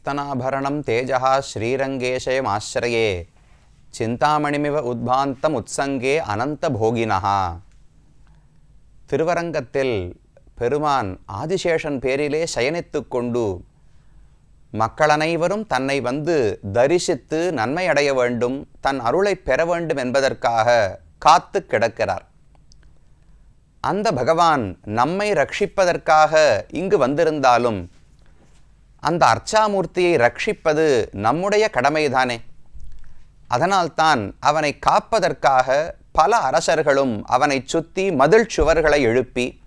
श्रीस्तनाभरणं तेजः श्रीरङ्गेशयमाश्रये சிந்தாமணிமிவ உத்பாந்தம் உத்சங்கே அனந்த போகினஹா திருவரங்கத்தில் பெருமான் ஆதிசேஷன் பேரிலே சயனித்துக் கொண்டு மக்கள் அனைவரும் தன்னை வந்து தரிசித்து நன்மை அடைய வேண்டும் தன் அருளை பெற வேண்டும் என்பதற்காக காத்து கிடக்கிறார் அந்த பகவான் நம்மை ரட்சிப்பதற்காக இங்கு வந்திருந்தாலும் அந்த அர்ச்சாமூர்த்தியை ரட்சிப்பது நம்முடைய கடமைதானே? அதனால்தான் அவனை காப்பதற்காக பல அரசர்களும் அவனை சுற்றி மதில் சுவர்களை எழுப்பி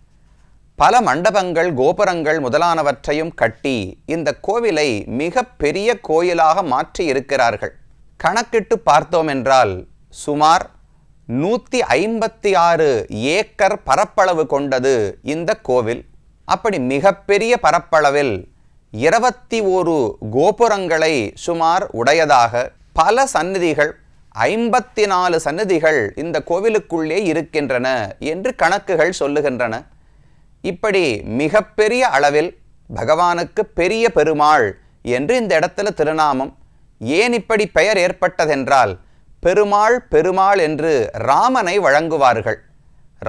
பல மண்டபங்கள் கோபுரங்கள் முதலானவற்றையும் கட்டி இந்த கோவிலை மிக பெரிய கோயிலாக மாற்றி இருக்கிறார்கள் கணக்கிட்டு பார்த்தோம் என்றால் சுமார் நூற்றி ஐம்பத்தி ஆறு ஏக்கர் பரப்பளவு கொண்டது இந்த கோவில். அப்படி மிகப்பெரிய பரப்பளவில் இருபத்தி ஒரு கோபுரங்களை சுமார் உடையதாக பல சந்நிதிகள் ஐம்பத்தி நாலு சந்நிதிகள் இந்த கோவிலுக்குள்ளே இருக்கின்றன என்று கணக்குகள் சொல்லுகின்றன. இப்படி மிகப்பெரிய அளவில் பகவானுக்கு பெரிய பெருமாள் என்று இந்த இடத்துல திருநாமம். ஏன் இப்படி பெயர் ஏற்பட்டதென்றால் பெருமாள் பெருமாள் என்று ராமனை வழங்குவார்கள்.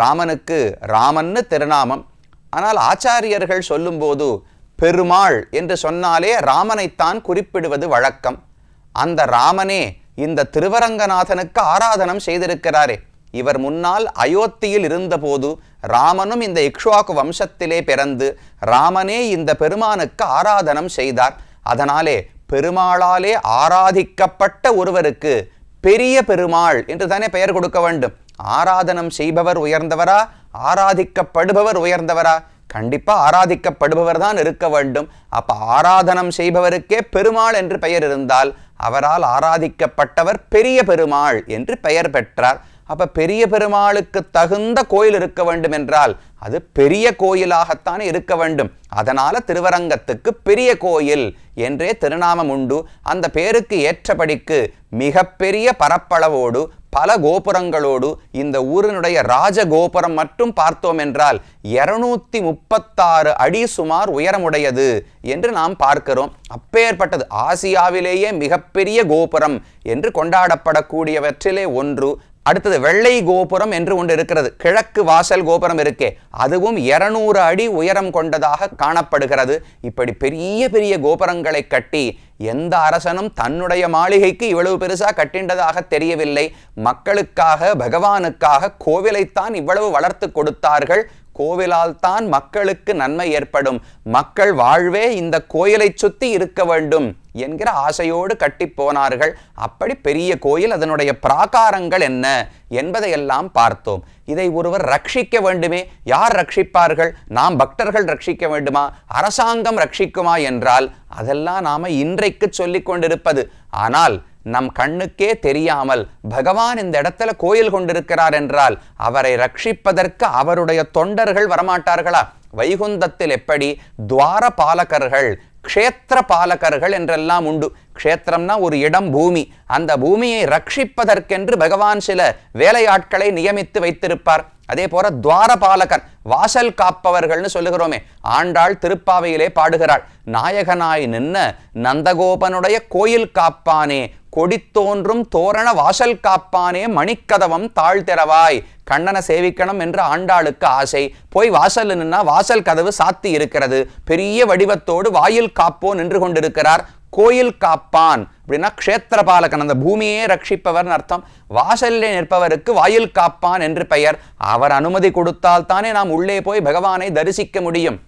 ராமனுக்கு ராமன்னு திருநாமம். ஆனால் ஆச்சாரியர்கள் சொல்லும்போது பெருமாள் என்று சொன்னாலே ராமனைத்தான் குறிப்பிடுவது வழக்கம். அந்த ராமனே இந்த திருவரங்கநாதனுக்கு ஆராதனம் செய்திருக்கிறாரே. இவர் முன்னால் அயோத்தியில் இருந்தபோது ராமனும் இந்த இக்ஷுவாக்கு வம்சத்திலே பிறந்து ராமனே இந்த பெருமானுக்கு ஆராதனம் செய்தார். அதனாலே பெருமாளாலே ஆராதிக்கப்பட்ட ஒருவருக்கு பெரிய பெருமாள் என்று தானே பெயர் கொடுக்க வேண்டும். ஆராதனம் செய்பவர் உயர்ந்தவரா? ஆராதிக்கப்படுபவர் உயர்ந்தவரா? கண்டிப்பாக ஆராதிக்கப்படுபவர் தான் இருக்க வேண்டும். அப்போ ஆராதனம் செய்பவருக்கே பெருமாள் என்று பெயர் இருந்தால் அவரால் ஆராதிக்கப்பட்டவர் பெரிய பெருமாள் என்று பெயர் பெற்றார். அப்போ பெரிய பெருமாளுக்கு தகுந்த கோயில் இருக்க வேண்டும் என்றால் அது பெரிய கோயிலாகத்தான் இருக்க வேண்டும். அதனால் திருவரங்கத்துக்கு பெரிய கோயில் என்றே திருநாமம் உண்டு. அந்த பேருக்கு ஏற்றபடிக்கு மிகப்பெரிய பரப்பளவோடு பல கோபுரங்களோடு இந்த ஊரினுடைய ராஜ கோபுரம் மட்டும் பார்த்தோம் என்றால் இருநூத்தி முப்பத்தாறு அடி சுமார் உயரமுடையது என்று நாம் பார்க்கிறோம். அப்பேற்பட்டது ஆசியாவிலேயே மிகப்பெரிய கோபுரம் என்று கொண்டாடப்படக்கூடியவற்றிலே ஒன்று அடுத்தது வெள்ளை கோபுரம் என்று ஒன்று இருக்கிறது. கிழக்கு வாசல் கோபுரம் இருக்கே. அதுவும் இருநூறு அடி உயரம் கொண்டதாக காணப்படுகிறது. இப்படி பெரிய பெரிய கோபுரங்களை கட்டி எந்த அரசனும் தன்னுடைய மாளிகைக்கு இவ்வளவு பெருசா கட்டின்றதாக தெரியவில்லை. மக்களுக்காக பகவானுக்காக கோவிலைத்தான் இவ்வளவு வளர்த்து கொடுத்தார்கள். கோவிலால் தான் மக்களுக்கு நன்மை ஏற்படும். மக்கள் வாழ்வே இந்த கோயிலை சுத்தி இருக்க வேண்டும். என்கிற ஆசையோடு கட்டி போனார்கள். அப்படி பெரிய கோயில் அதனுடைய பிராகாரங்கள் என்ன என்பதையெல்லாம் பார்த்தோம். இதை ஒருவர் ரட்சிக்க வேண்டுமே? யார் ரட்சிப்பார்கள்? நாம் பக்தர்கள் ரட்சிக்க வேண்டுமா? அரசாங்கம் ரட்சிக்குமா என்றால் அதெல்லாம் நாம இன்றைக்கு சொல்லிக் கொண்டிருப்பது. ஆனால் நம் கண்ணுக்கே தெரியாமல் பகவான் இந்த இடத்துல கோயில் கொண்டிருக்கிறார் என்றால் அவரை ரட்சிப்பதற்கு அவருடைய தொண்டர்கள் வரமாட்டார்களா? வைகுந்தத்தில் எப்படி துவார பாலகர்கள் க்ஷேத்திர பாலகர்கள் என்றெல்லாம் உண்டு. க்ஷேத்திரம்னா ஒரு இடம் பூமி. அந்த பூமியை ரட்சிப்பதற்கென்று பகவான் சில வேலையாட்களை நியமித்து வைத்திருப்பார். அதே போல துவாரபாலகர் வாசல் காப்பவர்கள்னு சொல்லுகிறோமே ஆண்டாள் திருப்பாவையிலே பாடுகிறாள். நாயகனாய் நின்ன நந்தகோபனுடைய கோயில் காப்பானே கொடித்தோன்றும் தோரண வாசல் காப்பானே மணிக்கதவம் தாழ்த்திறவாய் கண்ணனை சேவிக்கணும் என்று ஆண்டாளுக்கு ஆசை. போய் வாசல் நின்னா வாசல் கதவு சாத்தி இருக்கிறது. பெரிய வடிவத்தோடு வாயில் காப்போ நின்று கொண்டிருக்கிறார். கோயில் காப்பான். அப்படின்னா க்ஷேத்திரபாலகன். அந்த பூமியே ரட்சிப்பவர்னு அர்த்தம். வாசலிலே நிற்பவருக்கு வாயில் காப்பான் என்று பெயர். அவர் அனுமதி கொடுத்தால் தானே நாம் உள்ளே போய் பகவானை தரிசிக்க முடியும்.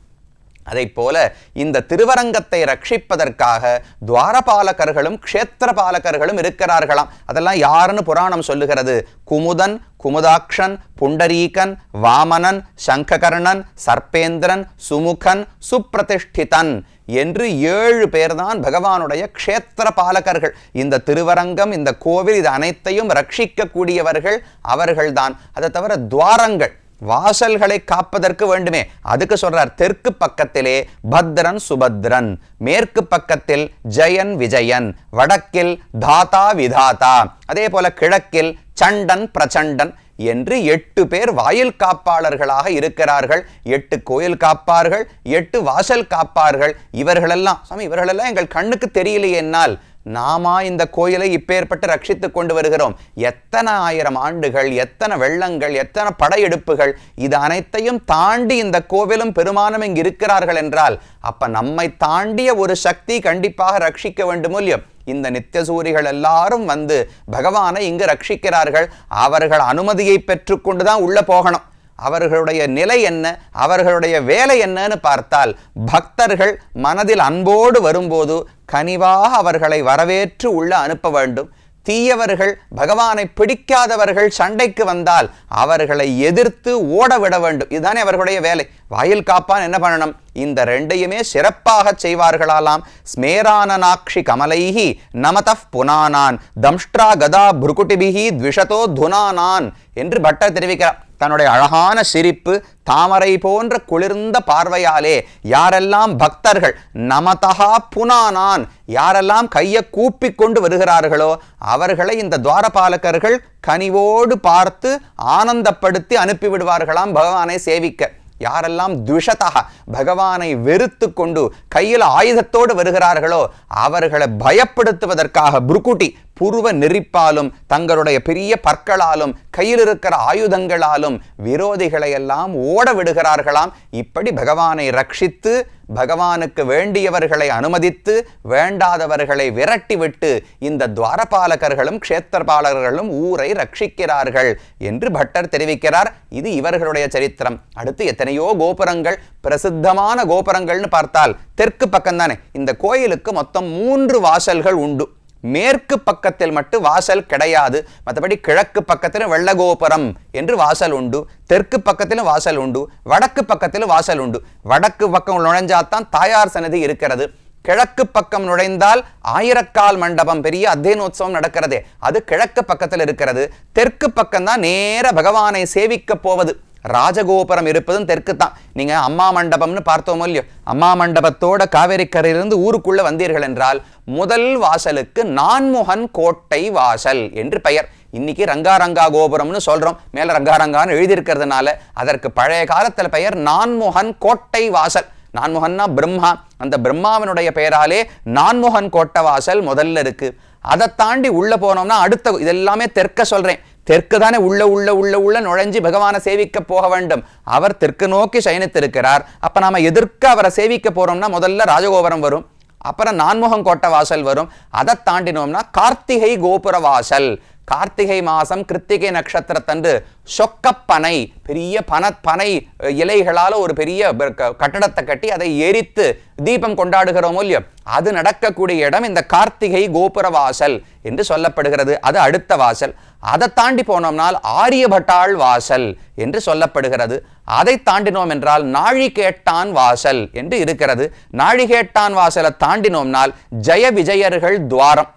அதைப்போல போல இந்த திருவரங்கத்தை ரட்சிப்பதற்காக துவாரபாலகர்களும் க்ஷேத்திரபாலகர்களும் இருக்கிறார்களாம். அதெல்லாம் யாருன்னு புராணம் சொல்லுகிறது. குமுதன் குமுதாக்ஷன் புண்டரீகன் வாமனன் சங்ககர்ணன் சர்பேந்திரன் சுமுகன் சுப்பிரதிஷ்டிதன் என்று ஏழு பேர்தான் பகவானுடைய க்ஷேத்திர பாலகர்கள் இந்த திருவரங்கம் இந்த கோவில் இது அனைத்தையும் ரட்சிக்கக்கூடியவர்கள் அவர்கள்தான். அதை தவிர துவாரங்கள் வாசல்களை காப்பதற்கு வேண்டுமே. அதுக்கு சொல்றார் தெற்கு பக்கத்திலே பத்ரன் சுபத்ரன் மேற்கு பக்கத்தில் ஜெயன் விஜயன் வடக்கில் தாத்தா விதாதா அதே போல கிழக்கில் சண்டன் பிரச்சண்டன் என்று எட்டு பேர் வாயில் காப்பாளர்களாக இருக்கிறார்கள். எட்டு கோயில் காப்பார்கள் எட்டு வாசல் காப்பார்கள். இவர்களெல்லாம் சாமி இவர்களெல்லாம் எங்கள் கண்ணுக்கு தெரியலையே என்னால். நாமா இந்த கோயிலை இப்பேற்பட்டு ரட்சித்து கொண்டு வருகிறோம். எத்தனை ஆயிரம் ஆண்டுகள் எத்தனை வெள்ளங்கள் எத்தனை படையெடுப்புகள் இது அனைத்தையும் தாண்டி இந்த கோவிலும் பெருமானும் இங்கு இருக்கிறார்கள் என்றால் அப்ப நம்மை தாண்டிய ஒரு சக்தி கண்டிப்பாக ரட்சிக்க வேண்டும் இல்லையோ? இந்த நித்தியசூரிகள் எல்லாரும் வந்து பகவானை இங்கு ரட்சிக்கிறார்கள். அவர்கள் அனுமதியை பெற்றுக்கொண்டுதான் உள்ள போகணும். அவர்களுடைய நிலை என்ன? அவர்களுடைய வேலை என்னன்னு பார்த்தால் பக்தர்கள் மனதில் அன்போடு வரும்போது கனிவாக அவர்களை வரவேற்று உள்ள அனுப்ப வேண்டும். தீயவர்கள் பகவானை பிடிக்காதவர்கள் சண்டைக்கு வந்தால் அவர்களை எதிர்த்து ஓட விட வேண்டும். இதுதானே அவர்களுடைய வேலை. வாயில் காப்பான் என்ன பண்ணணும்? இந்த ரெண்டையுமே சிறப்பாக செய்வார்களாலாம். ஸ்மேரானநாட்சி கமலைஹி நமத புனானான். தம்ஷ்ட்ரா கதா புருகுட்டிபிகி த்விஷதோ துனானான் என்று பட்டர் தெரிவிக்கிறார். தன்னுடைய அழகான சிரிப்பு தாமரை போன்ற குளிர்ந்த பார்வையாலே யாரெல்லாம் பக்தர்கள் நமதகா புனானான் யாரெல்லாம் கையை கூப்பி கொண்டு வருகிறார்களோ அவர்களை இந்த துவாரபாலகர்கள் கனிவோடு பார்த்து ஆனந்தப்படுத்தி அனுப்பிவிடுவார்களாம் பகவானை சேவிக்க. யாரெல்லாம் துஷதாக பகவானை வெறுத்து கொண்டு கையில் ஆயுதத்தோடு வருகிறார்களோ அவர்களை பயப்படுத்துவதற்காக புருக்குட்டி புருவ நெறிப்பாலும் தங்களுடைய பெரிய பற்களாலும் கையில் இருக்கிற ஆயுதங்களாலும் விரோதிகளை எல்லாம் ஓட விடுகிறார்களாம். இப்படி பகவானை ரட்சித்து பகவானுக்கு வேண்டியவர்களை அனுமதித்து வேண்டாதவர்களை விரட்டிவிட்டு இந்த துவாரபாலகர்களும் க்ஷேத்திரபாலகர்களும் ஊரை ரட்சிக்கிறார்கள் என்று பட்டர் தெரிவிக்கிறார். இது இவர்களுடைய சரித்திரம். அடுத்து எத்தனையோ கோபுரங்கள் பிரசித்தமான கோபுரங்கள்னு பார்த்தால் தெற்கு பக்கம்தானே. இந்த கோயிலுக்கு மொத்தம் மூன்று வாசல்கள் உண்டு. மேற்கு பக்கத்தில் மட்டும் வாசல் கிடையாது. மற்றபடி கிழக்கு பக்கத்தில் வெள்ளகோபுரம் என்று வாசல் உண்டு. தெற்கு பக்கத்திலும் வாசல் உண்டு. வடக்கு பக்கத்திலும் வாசல் உண்டு. வடக்கு பக்கம் நுழைஞ்சாதான் தாயார் சன்னதி இருக்கிறது. கிழக்கு பக்கம் நுழைந்தால் ஆயிரக்கால் மண்டபம் பெரிய அத்தியனோத்சவம் நடக்கிறதே. அது கிழக்கு பக்கத்தில் இருக்கிறது. தெற்கு பக்கம் தான் நேர பகவானை சேவிக்க போவது. ராஜகோபுரம் இருப்பதும் தெற்கு தான் நீங்கள் அம்மா மண்டபம்னு பார்த்தோமோ இல்லையோ? அம்மா மண்டபத்தோட காவேரிக்கரையிலிருந்து ஊருக்குள்ளே ஊருக்குள்ள வந்தீர்கள் என்றால் முதல் வாசலுக்கு நான்முகன் கோட்டை வாசல் என்று பெயர். இன்னைக்கு ரங்காரங்கா கோபுரம்னு சொல்றோம். மேல ரங்காரங்கான்னு எழுதியிருக்கிறதுனால அதற்கு பழைய காலத்துல பெயர் நான்முகன் கோட்டை வாசல். நான்முகன்னா பிரம்மா. அந்த பிரம்மாவினுடைய பெயராலே நான்முகன் கோட்டை வாசல் முதல்ல இருக்கு. அதை தாண்டி உள்ள போனோம்னா அடுத்த இதெல்லாமே தெற்க சொல்றேன். தெற்கு தானே உள்ள உள்ள உள்ள உள்ள நுழைஞ்சு பகவானை சேவிக்க போக வேண்டும். அவர் தெற்கு நோக்கி சயனித்திருக்கிறார். அப்ப நாம எதிர்க்க அவரை சேவிக்க போறோம்னா முதல்ல ராஜகோபுரம் வரும். அப்புறம் நான்முகம் கோட்டை வாசல் வரும். அதை தாண்டினோம்னா கார்த்திகை கோபுர வாசல் கார்த்திகை மாதம் கிருத்திகை நட்சத்திரத்தன்று சொக்கப்பனை பெரிய பன பனை இலைகளால் ஒரு பெரிய க- கட்டடத்தை கட்டி அதை எரித்து தீபம் கொண்டாடுகிறோமோ இல்லையோ அது நடக்கக்கூடிய இடம் இந்த கார்த்திகை கோபுர வாசல் என்று சொல்லப்படுகிறது. அது அடுத்த வாசல். அதை தாண்டி போனோம்னால் ஆரியபட்டாள் வாசல் என்று சொல்லப்படுகிறது. அதை தாண்டினோம் என்றால் நாழிகேட்டான் வாசல் என்று இருக்கிறது. நாழிகேட்டான் வாசலை தாண்டினோம்னால் ஜெய விஜயர்கள் துவாரம்.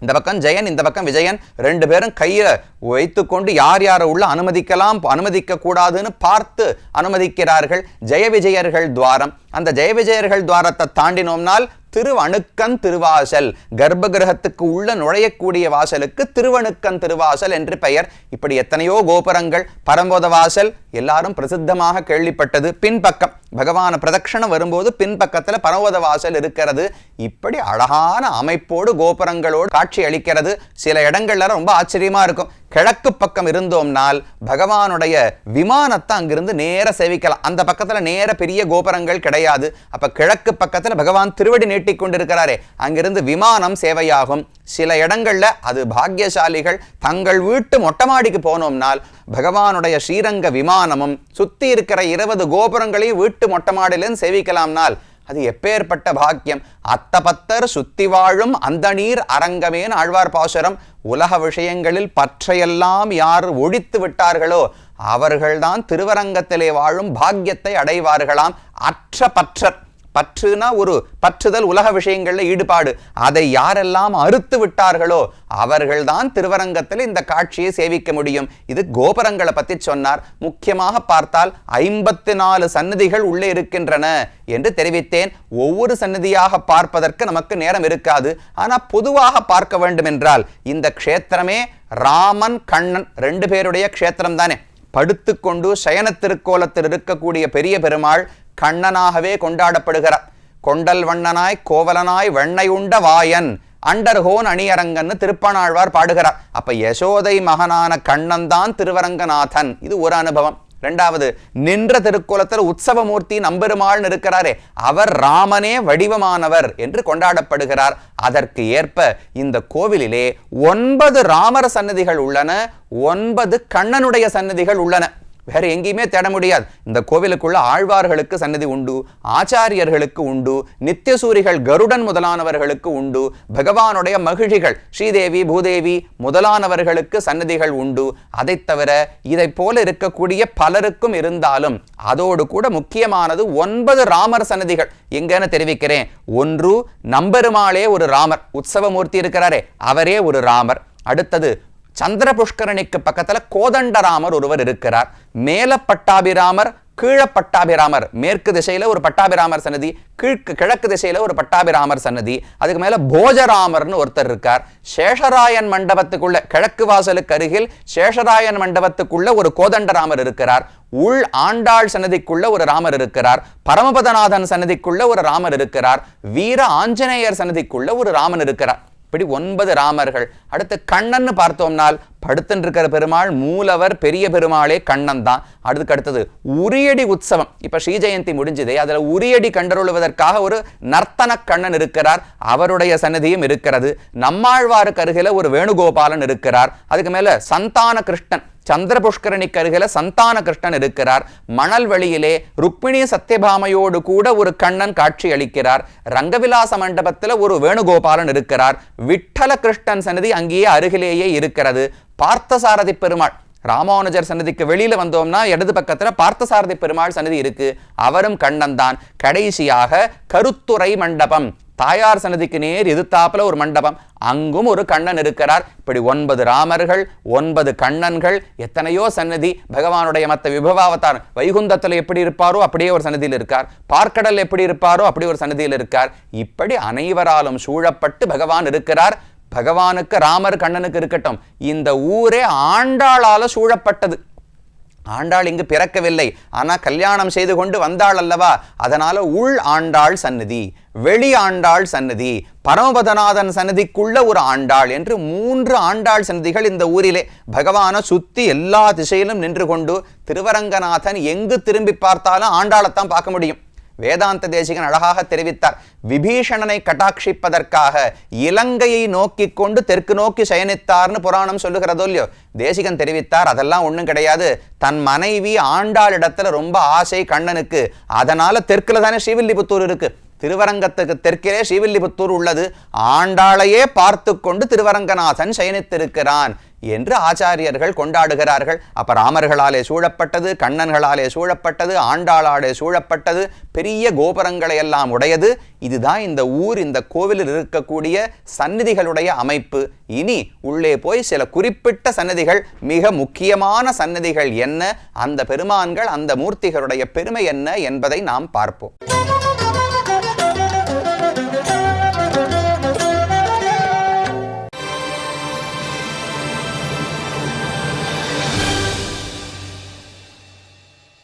இந்த பக்கம் ஜெயன் இந்த பக்கம் விஜயன் ரெண்டு பேரும் கையில வைத்துக்கொண்டு யார் யாரை உள்ள அனுமதிக்கலாம் அனுமதிக்க கூடாதுன்னு பார்த்து அனுமதிக்கிறார்கள் ஜெய விஜயர்கள் துவாரம். அந்த ஜெய விஜயர்கள் துவாரத்தை தாண்டினோம்னால் திருவணுக்கன் திருவாசல். கர்ப்ப கிரகத்துக்கு உள்ள நுழையக்கூடிய வாசலுக்கு திருவணுக்கன் திருவாசல் என்று பெயர். இப்படி எத்தனையோ கோபுரங்கள் பரம்போத வாசல் எல்லாரும் பிரசித்தமாக கேள்விப்பட்டது. பின்பக்கம் பகவான பிரதட்சணம் வரும்போது பின்பக்கத்தில் பரம்போத வாசல் இருக்கிறது. இப்படி அழகான அமைப்போடு கோபுரங்களோடு காட்சி அளிக்கிறது. சில இடங்கள்ல ரொம்ப ஆச்சரியமா இருக்கும். கிழக்கு பக்கம் இருந்தோம்னால் பகவானுடைய விமானத்தை அங்கிருந்து நேர சேவிக்கலாம். அந்த பக்கத்தில் நேர பெரிய கோபுரங்கள் கிடையாது. அப்போ கிழக்கு பக்கத்தில் பகவான் திருவடி நீட்டிக் கொண்டிருக்கிறாரே. அங்கிருந்து விமானம் சேவையாகும். சில இடங்கள்ல அது பாக்கியசாலிகள் தங்கள் வீட்டு மொட்டை மாடிக்கு போனோம்னால் பகவானுடைய ஸ்ரீரங்க விமானமும் சுற்றி இருக்கிற இருபது கோபுரங்களையும் வீட்டு மொட்டை மாடியிலேருந்து சேவிக்கலாம்னால் அது எப்பேற்பட்ட பாக்கியம்? அத்தபத்தர் சுத்தி வாழும் அந்த நீர் அரங்கமேன் ஆழ்வார் பாசுரம். உலக விஷயங்களில் பற்றையெல்லாம் யார் ஒழித்து விட்டார்களோ அவர்கள்தான் திருவரங்கத்திலே வாழும் பாக்கியத்தை அடைவார்களாம். அற்ற பற்றர் பற்றுனா ஒரு பற்றுதல் உலக விஷயங்களில் ஈடுபாடு. அதை யாரெல்லாம் அறுத்து விட்டார்களோ அவர்கள்தான் திருவரங்கத்தில் இந்த காட்சியை சேவிக்க முடியும். இது கோபுரங்களை பத்தி சொன்னார். முக்கியமாக பார்த்தால் ஐம்பத்தி நாலு சன்னதிகள் உள்ளே இருக்கின்றன என்று தெரிவித்தேன். ஒவ்வொரு சன்னதியாக பார்ப்பதற்கு நமக்கு நேரம் இருக்காது. ஆனால் பொதுவாக பார்க்க வேண்டும் என்றால் இந்த க்ஷேத்திரமே ராமன் கண்ணன் ரெண்டு பேருடைய க்ஷேத்திரம் தானே படுத்துக்கொண்டு சயன திருக்கோலத்தில் இருக்கக்கூடிய பெரிய பெருமாள் கண்ணனாகவே கொண்டாடப்படுகிறார். கொண்டல் வண்ணனாய் கோவலனாய் வெண்ணை உண்ட வாயன் அண்டர்ஹோன் அணியரங்கன்னு திருப்பனாழ்வார் பாடுகிறார். அப்ப யசோதை மகனான கண்ணன் தான் திருவரங்கநாதன். இது ஒரு அனுபவம். ரெண்டாவது நின்ற திருக்குலத்தில் உற்சவமூர்த்தி நம்பெருமாள்னு இருக்கிறாரே அவர் ராமனே வடிவமானவர் என்று கொண்டாடப்படுகிறார். அதற்கு ஏற்ப இந்த கோவிலிலே ஒன்பது ராமர் சன்னதிகள் உள்ளன ஒன்பது கண்ணனுடைய சன்னதிகள் உள்ளன. வேற எங்கேயுமே தேட முடியாது. இந்த கோவிலுக்குள்ள ஆழ்வார்களுக்கு சன்னதி உண்டு ஆச்சாரியர்களுக்கு உண்டு நித்தியசூரிகள் கருடன் முதலானவர்களுக்கு உண்டு பகவானுடைய மகிழிகள் ஸ்ரீதேவி பூதேவி முதலானவர்களுக்கு சன்னதிகள் உண்டு. அதை தவிர இதை போல இருக்கக்கூடிய பலருக்கும் இருந்தாலும் அதோடு கூட முக்கியமானது ஒன்பது ராமர் சன்னதிகள் எங்கன்னு தெரிவிக்கிறேன். ஒன்று நம்பெருமாளே ஒரு ராமர். உற்சவமூர்த்தி இருக்கிறாரே அவரே ஒரு ராமர். அடுத்தது சந்திர புஷ்கரணிக்கு பக்கத்துல கோதண்டராமர் ஒருவர் இருக்கிறார். மேல பட்டாபிராமர் கீழ பட்டாபிராமர் மேற்கு திசையில ஒரு பட்டாபிராமர் சன்னதி கீழ்க்கு கிழக்கு திசையில ஒரு பட்டாபிராமர் சன்னதி அதுக்கு மேல போஜராமர்னு ஒருத்தர் இருக்கார். சேஷராயன் மண்டபத்துக்குள்ள கிழக்கு வாசலுக்கு அருகில் சேஷராயன் மண்டபத்துக்குள்ள ஒரு கோதண்டராமர் இருக்கிறார். உள் ஆண்டாள் சன்னதிக்குள்ள ஒரு ராமர் இருக்கிறார். பரமபதநாதன் சன்னதிக்குள்ள ஒரு ராமர் இருக்கிறார். வீர ஆஞ்சநேயர் சன்னதிக்குள்ள ஒரு ராமன் இருக்கிறார். இப்படி ஒன்பது ராமர்கள். அடுத்து கண்ணன்னு பார்த்தோம்னால் படுத்துன்னு இருக்கிற பெருமாள் மூலவர் பெரிய பெருமாளே கண்ணன் தான். அதுக்கு அடுத்தது உரியடி உற்சவம். இப்போ ஸ்ரீஜெயந்தி முடிஞ்சதே. அதுல உரியடி கண்டருளுவதற்காக ஒரு நர்த்தன கண்ணன் இருக்கிறார். அவருடைய சன்னதியும் இருக்கிறது. நம்மாழ்வாருக்கு அருகில ஒரு வேணுகோபாலன் இருக்கிறார். அதுக்கு மேல சந்தான கிருஷ்ணன். சந்திர புஷ்கரணிக்கு அருகில சந்தான கிருஷ்ணன் இருக்கிறார். மணல் வழியிலே ருக்மிணி சத்யபாமையோடு கூட ஒரு கண்ணன் காட்சி அளிக்கிறார். ரங்கவிலாச மண்டபத்தில் ஒரு வேணுகோபாலன் இருக்கிறார். விட்டல கிருஷ்ணன் சன்னதி அங்கேயே அருகிலேயே இருக்கிறது. பார்த்தசாரதி பெருமாள் ராமானுஜர் சன்னதிக்கு வெளியில வந்தோம்னா இடது பக்கத்துல பார்த்தசாரதி பெருமாள் சன்னதி இருக்கு. அவரும் கண்ணன் தான் கடைசியாக கருத்துறை மண்டபம் தாயார் சன்னதிக்கு நேர் எதிர்த்தாப்புல ஒரு மண்டபம். அங்கும் ஒரு கண்ணன் இருக்கிறார். இப்படி ஒன்பது ராமர்கள் ஒன்பது கண்ணன்கள் எத்தனையோ சன்னதி பகவானுடைய மற்ற விபவாவத்தார். வைகுந்தத்தில் எப்படி இருப்பாரோ அப்படியே ஒரு சன்னதியில் இருக்கார். பார்க்கடல் எப்படி இருப்பாரோ அப்படி ஒரு சன்னதியில் இருக்கார். இப்படி அனைவராலும் சூழப்பட்டு பகவான் இருக்கிறார். பகவானுக்கு ராமர் கண்ணனுக்கு இருக்கட்டும். இந்த ஊரே ஆண்டாளால சூழப்பட்டது. ஆண்டாள் இங்கு பிறக்கவில்லை. ஆனால் கல்யாணம் செய்து கொண்டு வந்தாள் அல்லவா? அதனால உள் ஆண்டாள் சன்னதி. வெளி ஆண்டாள் சன்னதி பரமபதநாதன் சன்னதிக்குள்ள ஒரு ஆண்டாள் என்று மூன்று ஆண்டாள் சன்னதிகள் இந்த ஊரிலே பகவானை சுத்தி எல்லா திசையிலும் நின்று கொண்டு திருவரங்கநாதன் எங்கு திரும்பி பார்த்தாலும் ஆண்டாளைத்தான் பார்க்க முடியும். வேதாந்த தேசிகன் அழகாக தெரிவித்தார் விபீஷணனை கட்டாட்சிப்பதற்காக இலங்கையை நோக்கி கொண்டு தெற்கு நோக்கி சயனித்தார்னு புராணம் சொல்லுகிறதோ இல்லையோ? தேசிகன் தெரிவித்தார் அதெல்லாம் ஒன்றும் கிடையாது. தன் மனைவி ஆண்டாள் இடத்துல ரொம்ப ஆசை கண்ணனுக்கு. அதனால தெற்குல தானே ஸ்ரீவில்லிபுத்தூர் இருக்கு. திருவரங்கத்துக்கு தெற்கிலே ஸ்ரீவில்லிபுத்தூர் உள்ளது. ஆண்டாளையே பார்த்து கொண்டு திருவரங்கநாதன் சயனித்திருக்கிறான் என்று ஆச்சாரியர்கள் கொண்டாடுகிறார்கள். அப்ப ராமர்களாலே சூழப்பட்டது கண்ணன்களாலே சூழப்பட்டது ஆண்டாளாலே சூழப்பட்டது பெரிய கோபுரங்களை எல்லாம் உடையது. இதுதான் இந்த ஊர் இந்த கோவிலில் இருக்கக்கூடிய சந்நிதிகளுடைய அமைப்பு. இனி உள்ளே போய் சில குறிப்பிட்ட சன்னதிகள் மிக முக்கியமான சன்னதிகள் என்ன அந்த பெருமான்கள் அந்த மூர்த்திகளுடைய பெருமை என்ன என்பதை நாம் பார்ப்போம்.